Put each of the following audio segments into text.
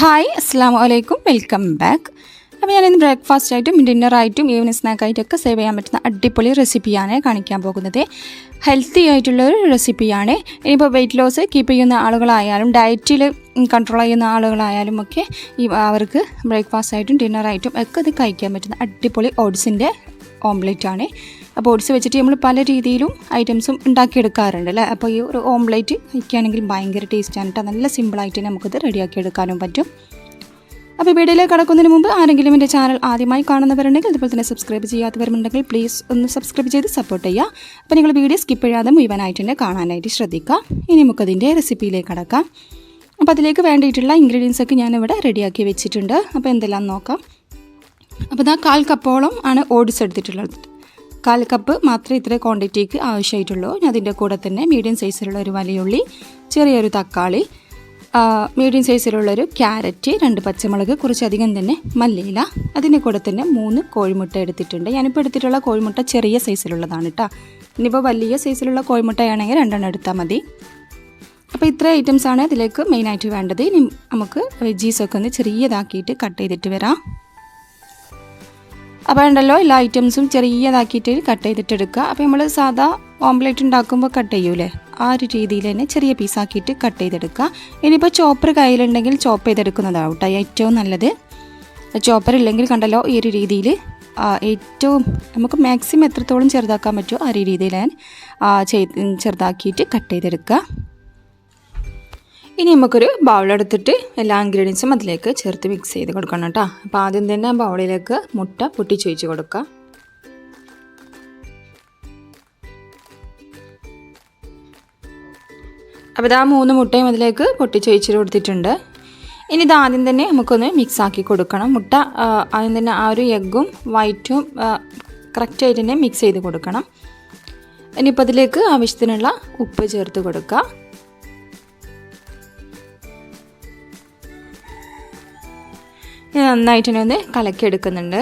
Hi അസ്സാം വലൈക്കും welcome back അപ്പോൾ ഞാനിന്ന് ബ്രേക്ക്ഫാസ്റ്റ് ആയിട്ടും ഡിന്നറായിട്ടും ഈവനിങ് സ്നാക്കായിട്ടൊക്കെ സേവ് ചെയ്യാൻ പറ്റുന്ന അടിപൊളി റെസിപ്പിയാണ് കാണിക്കാൻ പോകുന്നത്. ഹെൽത്തി ആയിട്ടുള്ള ഒരു റെസിപ്പിയാണ് ഇനിയിപ്പോൾ വെയിറ്റ് ലോസ് കീപ്പ് ചെയ്യുന്ന ആളുകളായാലും ഡയറ്റിൽ കൺട്രോൾ ചെയ്യുന്ന ആളുകളായാലും ഒക്കെ ഈ അവർക്ക് ബ്രേക്ക്ഫാസ്റ്റ് ആയിട്ടും ഡിന്നറായിട്ടും ഒക്കെ ഇത് കഴിക്കാൻ പറ്റുന്ന അടിപൊളി ഓട്സിന്റെ ഓംലെറ്റ് ആണ് അപ്പോൾ ഓട്സ് വെച്ചിട്ട് നമ്മൾ പല രീതിയിലും ഐറ്റംസും ഉണ്ടാക്കിയെടുക്കാറുണ്ട് അല്ലേ? അപ്പോൾ ഈ ഒരു ഓംലേറ്റ് വയ്ക്കുകയാണെങ്കിൽ ഭയങ്കര ടേസ്റ്റാണ് കേട്ടോ നല്ല സിമ്പിളായിട്ട് നമുക്കിത് റെഡിയാക്കി എടുക്കാനും പറ്റും. അപ്പോൾ വീഡിയോയിലേക്ക് കടക്കുന്നതിന് മുമ്പ് ആരെങ്കിലും എന്റെ ചാനൽ ആദ്യമായി കാണുന്നവരുണ്ടെങ്കിൽ അതുപോലെ തന്നെ സബ്സ്ക്രൈബ് ചെയ്യാത്തവരുണ്ടെങ്കിൽ പ്ലീസ് ഒന്ന് സബ്സ്ക്രൈബ് ചെയ്ത് സപ്പോർട്ട് ചെയ്യുക. അപ്പോൾ നിങ്ങൾ വീഡിയോ സ്കിപ്പ് ചെയ്യാതെ മുഴുവനായിട്ട് തന്നെ കാണാനായിട്ട് ശ്രദ്ധിക്കുക. ഇനി നമുക്കതിന്റെ റെസിപ്പിയിലേക്ക് കടക്കാം. അപ്പോൾ അതിലേക്ക് വേണ്ടിയിട്ടുള്ള ഇൻഗ്രീഡിയൻസ് ഒക്കെ ഞാനിവിടെ റെഡിയാക്കി വെച്ചിട്ടുണ്ട്. അപ്പോൾ എന്തെല്ലാം നോക്കാം. അപ്പോൾ ഇതാ കാൽ കപ്പോളം ആണ് ഓട്സ് എടുത്തിട്ടുള്ളത്. കാൽ കപ്പ് മാത്രമേ ഇത്ര ക്വാണ്ടിറ്റിക്ക് ആവശ്യമായിട്ടുള്ളൂ. ഞാൻ അതിന്റെ കൂടെ തന്നെ മീഡിയം സൈസിലുള്ള ഒരു വലിയുള്ളി ചെറിയൊരു തക്കാളി മീഡിയം സൈസിലുള്ളൊരു ക്യാരറ്റ് രണ്ട് പച്ചമുളക് കുറച്ചധികം തന്നെ മല്ലിയില അതിന്റെ കൂടെ തന്നെ മൂന്ന് കോഴിമുട്ട എടുത്തിട്ടുണ്ട്. ഞാനിപ്പോൾ എടുത്തിട്ടുള്ള കോഴിമുട്ട ചെറിയ സൈസിലുള്ളതാണ് കേട്ടോ ഇനിയിപ്പോൾ വലിയ സൈസിലുള്ള കോഴിമുട്ടയാണെങ്കിൽ രണ്ടെണ്ണം എടുത്താൽ മതി. അപ്പോൾ ഇത്ര ഐറ്റംസാണ് ഇതിലേക്ക് മെയിനായിട്ട് വേണ്ടത്. ഇനി നമുക്ക് വെജീസൊക്കെ ഒന്ന് ചെറിയതാക്കിയിട്ട് കട്ട് ചെയ്തിട്ട് വരാം. അപ്പോൾ ഉണ്ടല്ലോ എല്ലാ ഐറ്റംസും ചെറിയതാക്കിയിട്ട് കട്ട് ചെയ്തിട്ട് എടുക്കുക അപ്പോൾ നമ്മൾ സാധാ ഓംലെറ്റ് ഉണ്ടാക്കുമ്പോൾ കട്ട് ചെയ്യൂലേ? ആ ഒരു രീതിയിൽ തന്നെ ചെറിയ പീസാക്കിയിട്ട് കട്ട് ചെയ്തെടുക്കുക. ഇനിയിപ്പോൾ ചോപ്പർ കയ്യിലുണ്ടെങ്കിൽ ചോപ്പ് ചെയ്തെടുക്കുന്നതാണ് കേട്ടോ ഏറ്റവും നല്ലത്. ചോപ്പർ ഇല്ലെങ്കിൽ കണ്ടല്ലോ ഈ ഒരു രീതിയിൽ ഏറ്റവും നമുക്ക് മാക്സിമം എത്രത്തോളം ചെറുതാക്കാൻ പറ്റുമോ ആ ഒരു രീതിയിൽ ഞാൻ ചെറുതാക്കിയിട്ട് കട്ട് ചെയ്തെടുക്കുക. ഇനി നമുക്കൊരു ബൗളെടുത്തിട്ട് എല്ലാ ഇൻഗ്രീഡിയൻസും അതിലേക്ക് ചേർത്ത് മിക്സ് ചെയ്ത് കൊടുക്കണം കേട്ടോ. അപ്പോൾ ആദ്യം തന്നെ ബൗളിലേക്ക് മുട്ട പൊട്ടിച്ചൊഴിച്ച് കൊടുക്കുക അപ്പോൾ ഇതാ മൂന്ന് മുട്ടയും അതിലേക്ക് പൊട്ടിച്ചൊഴിച്ച് കൊടുത്തിട്ടുണ്ട്. ഇനി ഇത് ആദ്യം തന്നെ നമുക്കൊന്ന് മിക്സ് ആക്കി കൊടുക്കണം. മുട്ട ആദ്യം തന്നെ ആ ഒരു എഗ്ഗും വൈറ്റും കറക്റ്റായിട്ട് തന്നെ മിക്സ് ചെയ്ത് കൊടുക്കണം. ഇനിയിപ്പോൾ അതിലേക്ക് ആവശ്യത്തിനുള്ള ഉപ്പ് ചേർത്ത് കൊടുക്കുക നന്നായിട്ട് തന്നെ ഒന്ന് കലക്കിയെടുക്കുന്നുണ്ട്.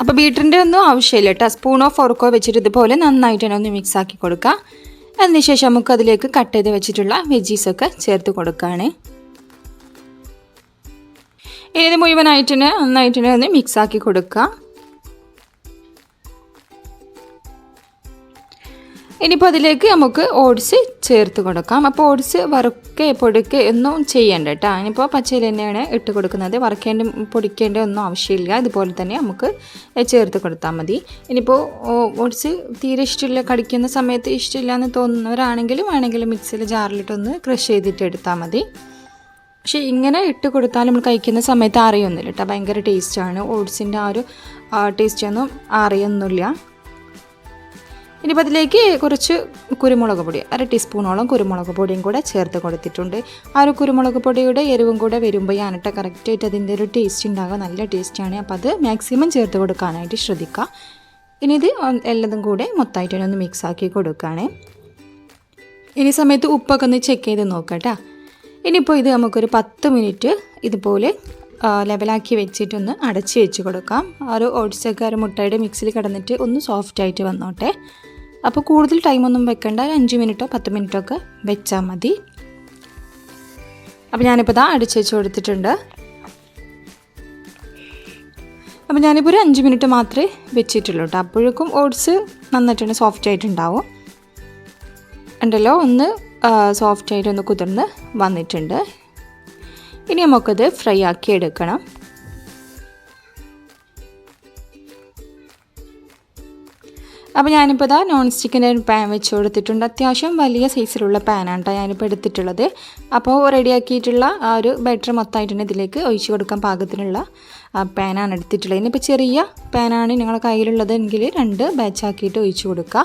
അപ്പോൾ ബീറ്ററിന്റെ ഒന്നും ആവശ്യമില്ല കേട്ടോ. സ്പൂണോ ഫോർക്കോ വെച്ചിട്ട് ഇതുപോലെ നന്നായിട്ട് തന്നെ ഒന്ന് മിക്സ് ആക്കി കൊടുക്കുക അതിനുശേഷം നമുക്ക് അതിലേക്ക് കട്ട് ചെയ്ത് വെച്ചിട്ടുള്ള വെജീസൊക്കെ ചേർത്ത് കൊടുക്കുകയാണ് ഇനി ഇത് മുഴുവനായിട്ട് തന്നെ നന്നായിട്ട് തന്നെ ഒന്ന് മിക്സ് ആക്കി കൊടുക്കുക ഇനിയിപ്പോൾ അതിലേക്ക് നമുക്ക് ഓട്സ് ചേർത്ത് കൊടുക്കാം. അപ്പോൾ ഓട്സ് വറുക്കെ പൊടിക്കുക ഒന്നും ചെയ്യേണ്ട കേട്ടോ ഇനിയിപ്പോൾ പച്ചയിൽ തന്നെയാണ് ഇട്ട് കൊടുക്കുന്നത്. വറുക്കേണ്ട പൊടിക്കേണ്ട ഒന്നും ആവശ്യമില്ല. ഇതുപോലെ തന്നെ നമുക്ക് ചേർത്ത് കൊടുത്താൽ മതി. ഇനിയിപ്പോൾ ഓട്സ് തീരെ ഇഷ്ടമില്ല കടിക്കുന്ന സമയത്ത് ഇഷ്ടമില്ല എന്ന് തോന്നുന്നവരാണെങ്കിലും വേണമെങ്കിൽ മിക്സിയിൽ ജാറിലിട്ടൊന്ന് ക്രഷ് ചെയ്തിട്ട് എടുത്താൽ മതി. പക്ഷേ ഇങ്ങനെ ഇട്ട് കൊടുത്താൽ നമ്മൾ കഴിക്കുന്ന സമയത്ത് അറിയൊന്നുമില്ല കേട്ടോ ഭയങ്കര ടേസ്റ്റാണ് ഓട്സിന്റെ ആ ഒരു ടേസ്റ്റ് ഒന്നും അറിയൊന്നുമില്ല. ഇനിയിപ്പോൾ അതിലേക്ക് കുറച്ച് കുരുമുളക് പൊടി അര ടീസ്പൂണോളം കുരുമുളക് പൊടിയും കൂടെ ചേർത്ത് കൊടുത്തിട്ടുണ്ട്. ആ ഒരു കുരുമുളക് പൊടിയുടെ എരിവും കൂടെ വരുമ്പോൾ ഞാനിട്ട് കറക്റ്റായിട്ട് അതിന്റെ ഒരു ടേസ്റ്റ് ഉണ്ടാകുക നല്ല ടേസ്റ്റാണ് അപ്പോൾ അത് മാക്സിമം ചേർത്ത് കൊടുക്കാനായിട്ട് ശ്രദ്ധിക്കുക. ഇനി ഇത് എല്ലതും കൂടെ മൊത്തമായിട്ട് ഒന്ന് മിക്സ് ആക്കി കൊടുക്കുകയാണ്. ഇനി സമയത്ത് ഉപ്പൊക്കെ ഒന്ന് ചെക്ക് ചെയ്ത് നോക്കട്ടോ ഇനിയിപ്പോൾ ഇത് നമുക്കൊരു പത്ത് മിനിറ്റ് ഇതുപോലെ ലെവലാക്കി വെച്ചിട്ടൊന്ന് അടച്ച് വെച്ച് കൊടുക്കാം. ഒരു ഓട്സൊക്കെ ഒരു മുട്ടയുടെ മിക്സിൽ കിടന്നിട്ട് ഒന്ന് സോഫ്റ്റായിട്ട് വന്നോട്ടെ. അപ്പോൾ കൂടുതൽ ടൈമൊന്നും വെക്കേണ്ട. ഒരു അഞ്ച് മിനിറ്റോ പത്ത് മിനിറ്റോ ഒക്കെ വെച്ചാൽ മതി. അപ്പോൾ ഞാനിപ്പോൾ ഇതാ അടിച്ച് വെച്ച് കൊടുത്തിട്ടുണ്ട്. അപ്പോൾ ഞാനിപ്പോൾ ഒരു അഞ്ച് മിനിറ്റ് മാത്രമേ വെച്ചിട്ടുള്ളൂ കേട്ടോ. അപ്പോഴേക്കും ഓട്സ് നന്നായിട്ടുണ്ട് സോഫ്റ്റ് ആയിട്ടുണ്ടാവും. ഉണ്ടല്ലോ ഒന്ന് സോഫ്റ്റ് ആയിട്ട് ഒന്ന് കുതിർന്ന് വന്നിട്ടുണ്ട്. ഇനി നമുക്കത് ഫ്രൈ ആക്കി എടുക്കണം. അപ്പോൾ ഞാനിപ്പോൾ ഇതാ നോൺ സ്റ്റിക്കിന്റെ ഒരു പാൻ വെച്ച് കൊടുത്തിട്ടുണ്ട്. അത്യാവശ്യം വലിയ സൈസിലുള്ള പാനാണ് കേട്ടോ ഞാനിപ്പോൾ എടുത്തിട്ടുള്ളത്. അപ്പോൾ റെഡിയാക്കിയിട്ടുള്ള ആ ഒരു ബാറ്റർ മൊത്തമായിട്ട് ഇതിലേക്ക് ഒഴിച്ചു കൊടുക്കാൻ പാകത്തിനുള്ള പാനാണ് എടുത്തിട്ടുള്ളത്. ഇനിയിപ്പോൾ ചെറിയ പാനാണ് നിങ്ങളുടെ കയ്യിലുള്ളതെങ്കിൽ രണ്ട് ബാച്ചാക്കിയിട്ട് ഒഴിച്ചു കൊടുക്കുക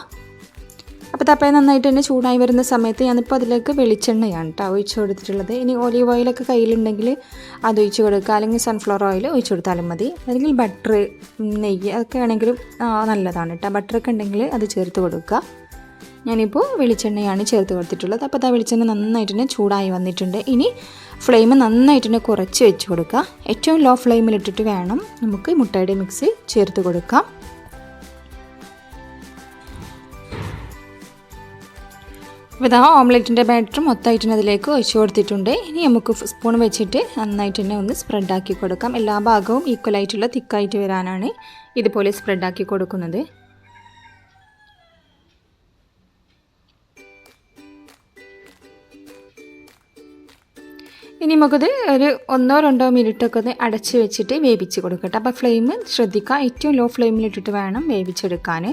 അപ്പോൾ തപ്പേ നന്നായിട്ട് തന്നെ ചൂടായി വരുന്ന സമയത്ത് ഞാനിപ്പോൾ അതിലേക്ക് വെളിച്ചെണ്ണയാണ് കേട്ടോ ഒഴിച്ച് കൊടുത്തിട്ടുള്ളത്. ഇനി ഒലീവ് ഓയിലൊക്കെ കയ്യിലുണ്ടെങ്കിൽ അത് ഒഴിച്ച് കൊടുക്കുക. അല്ലെങ്കിൽ സൺഫ്ലവർ ഓയിൽ ഒഴിച്ച് കൊടുത്താലും മതി. അല്ലെങ്കിൽ ബട്ടർ നെയ്യ് അതൊക്കെ ആണെങ്കിലും നല്ലതാണ് കേട്ടോ ബട്ടറൊക്കെ ഉണ്ടെങ്കിൽ അത് ചേർത്ത് കൊടുക്കുക. ഞാനിപ്പോൾ വെളിച്ചെണ്ണയാണ് ചേർത്ത് കൊടുത്തിട്ടുള്ളത്. അപ്പോൾ ആ വെളിച്ചെണ്ണ നന്നായിട്ട് തന്നെ ചൂടായി വന്നിട്ടുണ്ട്. ഇനി ഫ്ലെയിം നന്നായിട്ട് തന്നെ കുറച്ച് വെച്ച് കൊടുക്കുക. ഏറ്റവും ലോ ഫ്ലെയിമിലിട്ടിട്ട് വേണം നമുക്ക് മുട്ടയുടെ മിക്സ് ചേർത്ത് കൊടുക്കാം. അപ്പോൾ ഇതാ ഓംലെറ്റിന്റെ ബാറ്റർ മൊത്തമായിട്ട് അതിലേക്ക് ഒഴിച്ചു കൊടുത്തിട്ടുണ്ട്. ഇനി നമുക്ക് സ്പൂൺ വെച്ചിട്ട് നന്നായിട്ട് തന്നെ ഒന്ന് സ്പ്രെഡാക്കി കൊടുക്കാം. എല്ലാ ഭാഗവും ഈക്വലായിട്ടുള്ള തിക്കായിട്ട് വരാനാണ് ഇതുപോലെ സ്പ്രെഡാക്കി കൊടുക്കുന്നത്. ഇനി നമുക്കത് ഒരു ഒന്നോ രണ്ടോ മിനിറ്റൊക്കെ ഒന്ന് അടച്ച് വെച്ചിട്ട് വേവിച്ച് കൊടുക്കട്ടെ. അപ്പോൾ ഫ്ലെയിം ശ്രദ്ധിക്കുക. ഏറ്റവും ലോ ഫ്ലെയിമിലിട്ടിട്ട് വേണം വേവിച്ചെടുക്കാൻ.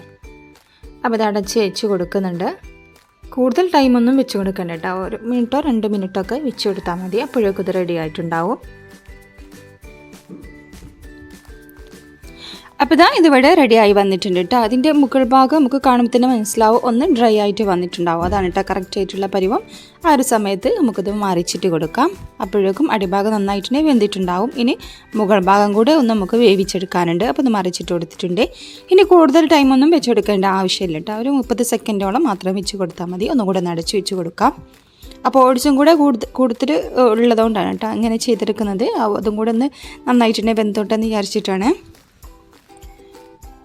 അപ്പോൾ ഇത് അടച്ച് വെച്ച് കൊടുക്കുന്നുണ്ട്. കൂടുതൽ ടൈമൊന്നും വെച്ച് കൊടുക്കണ്ട കേട്ടോ ഒരു മിനിറ്റോ രണ്ട് മിനിറ്റോ ഒക്കെ വെച്ച് കൊടുത്താൽ മതി. അപ്പോഴേക്കും ഇത് റെഡി ആയിട്ടുണ്ടാവും. അപ്പോൾ ഇതാ ഇതിവിടെ ആയി വന്നിട്ടുണ്ട് കേട്ടോ അതിന്റെ മുകൾ ഭാഗം നമുക്ക് കാണുമ്പോൾ തന്നെ മനസ്സിലാവും. ഒന്ന് ഡ്രൈ ആയിട്ട് വന്നിട്ടുണ്ടാവും. അതാണ് കേട്ടോ കറക്റ്റ് ആയിട്ടുള്ള പരിവം. ആ ഒരു സമയത്ത് നമുക്കിത് മറിച്ചിട്ട് കൊടുക്കാം. അപ്പോഴേക്കും അടിഭാഗം നന്നായിട്ട് വെന്തിട്ടുണ്ടാവും. ഇനി മുകൾ ഭാഗം കൂടെ ഒന്ന് നമുക്ക് വേവിച്ചെടുക്കാനുണ്ട്. അപ്പോൾ ഇത് മറിച്ചിട്ട് കൊടുത്തിട്ടുണ്ട്. ഇനി കൂടുതൽ ടൈമൊന്നും വെച്ചെടുക്കേണ്ട ആവശ്യമില്ല കേട്ടോ ഒരു മുപ്പത് സെക്കൻഡോളം മാത്രം വെച്ച് കൊടുത്താൽ മതി. ഒന്നുകൂടെ നടച്ച് വെച്ച് കൊടുക്കാം. അപ്പോൾ ഓടിച്ചും കൂടെ കൂടുതൽ ഉള്ളതുകൊണ്ടാണ് കേട്ടോ അങ്ങനെ ചെയ്തെടുക്കുന്നത്. അതും കൂടെ ഒന്ന് നന്നായിട്ട് വെന്തോട്ടെന്ന് വിചാരിച്ചിട്ടാണ്.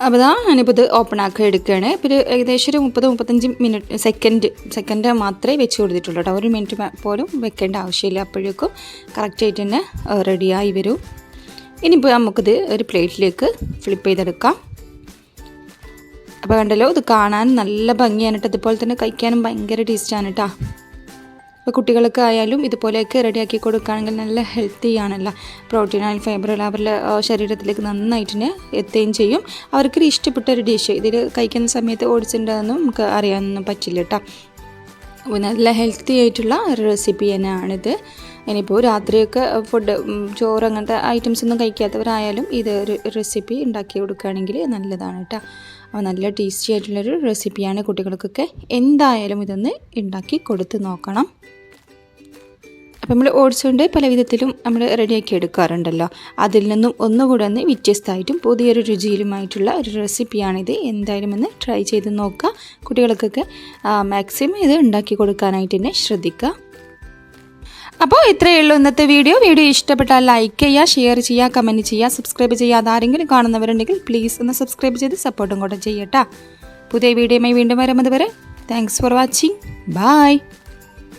അപ്പോൾ ഇതാ ഞാനിപ്പോൾ ഇത് ഓപ്പൺ ആക്കി എടുക്കുകയാണ് ഇപ്പോൾ ഏകദേശം ഒരു മുപ്പത് മുപ്പത്തഞ്ച് മിനിറ്റ് സെക്കൻഡ് സെക്കൻഡ് മാത്രമേ വെച്ച് കൊടുത്തിട്ടുള്ളൂ കേട്ടോ ഒരു മിനിറ്റ് പോലും വെക്കേണ്ട ആവശ്യമില്ല. അപ്പോഴേക്കും കറക്റ്റായിട്ട് തന്നെ റെഡിയായി വരും. ഇനിയിപ്പോൾ നമുക്കിത് ഒരു പ്ലേറ്റിലേക്ക് ഫ്ലിപ്പ് ചെയ്തെടുക്കാം. അപ്പോൾ കണ്ടല്ലോ ഇത് കാണാൻ നല്ല ഭംഗിയാണ് കേട്ടോ അതുപോലെ തന്നെ കഴിക്കാനും ഭയങ്കര ടേസ്റ്റാണ് കേട്ടോ അപ്പോൾ കുട്ടികൾക്ക് ആയാലും ഇതുപോലെയൊക്കെ റെഡിയാക്കി കൊടുക്കുകയാണെങ്കിൽ നല്ല ഹെൽത്തി ആണല്ലോ. പ്രോട്ടീൻ ആൻഡ് ഫൈബർ അവരുടെ ശരീരത്തിലേക്ക് നന്നായിട്ട് തന്നെ എത്തുകയും ചെയ്യും. അവർക്ക് ഇഷ്ടപ്പെട്ട ഒരു ഡിഷ് ഇതിൽ കഴിക്കുന്ന സമയത്ത് ഓടിച്ചിട്ടുണ്ടെന്നും നമുക്ക് അറിയാനൊന്നും പറ്റില്ല കേട്ടോ. നല്ല ഹെൽത്തി ആയിട്ടുള്ള ഒരു റെസിപ്പി തന്നെയാണിത്. ഇനിയിപ്പോൾ രാത്രിയൊക്കെ ഫുഡ് ചോറ് അങ്ങനത്തെ ഐറ്റംസ് ഒന്നും കഴിക്കാത്തവരായാലും ഇത് ഒരു റെസിപ്പി ഉണ്ടാക്കി കൊടുക്കുകയാണെങ്കിൽ നല്ലതാണ് കേട്ടോ. അപ്പോൾ നല്ല ടേസ്റ്റി ആയിട്ടുള്ളൊരു റെസിപ്പിയാണ് കുട്ടികൾക്കൊക്കെ എന്തായാലും ഇതൊന്ന് ഉണ്ടാക്കി കൊടുത്ത് നോക്കണം. അപ്പോൾ നമ്മൾ ഓട്സ് കൊണ്ട് പല വിധത്തിലും നമ്മൾ റെഡിയാക്കി എടുക്കാറുണ്ടല്ലോ. അതിൽ നിന്നും ഒന്നുകൂടെ ഒന്ന് വ്യത്യസ്തമായിട്ടും പുതിയൊരു രുചിയിലുമായിട്ടുള്ള ഒരു റെസിപ്പിയാണിത് എന്തായാലും ഒന്ന് ട്രൈ ചെയ്ത് നോക്കുക. കുട്ടികൾക്കൊക്കെ മാക്സിമം ഇത് ഉണ്ടാക്കി കൊടുക്കാനായിട്ട് തന്നെ ശ്രദ്ധിക്കുക. അപ്പോൾ ഇത്രയേ ഉള്ളൂ ഇന്നത്തെ വീഡിയോ. വീഡിയോ ഇഷ്ടപ്പെട്ടാൽ ലൈക്ക് ചെയ്യുക ഷെയർ ചെയ്യുക കമന്റ് ചെയ്യുക സബ്സ്ക്രൈബ് ചെയ്യാതെ ആരെങ്കിലും കാണുന്നവരുണ്ടെങ്കിൽ പ്ലീസ് ഒന്ന് സബ്സ്ക്രൈബ് ചെയ്ത് സപ്പോർട്ടും കൂടെ ചെയ്യട്ടാ. പുതിയ വീഡിയോയുമായി വീണ്ടും വരുന്നത് വരെ താങ്ക്സ് ഫോർ വാച്ചിങ് ബായ്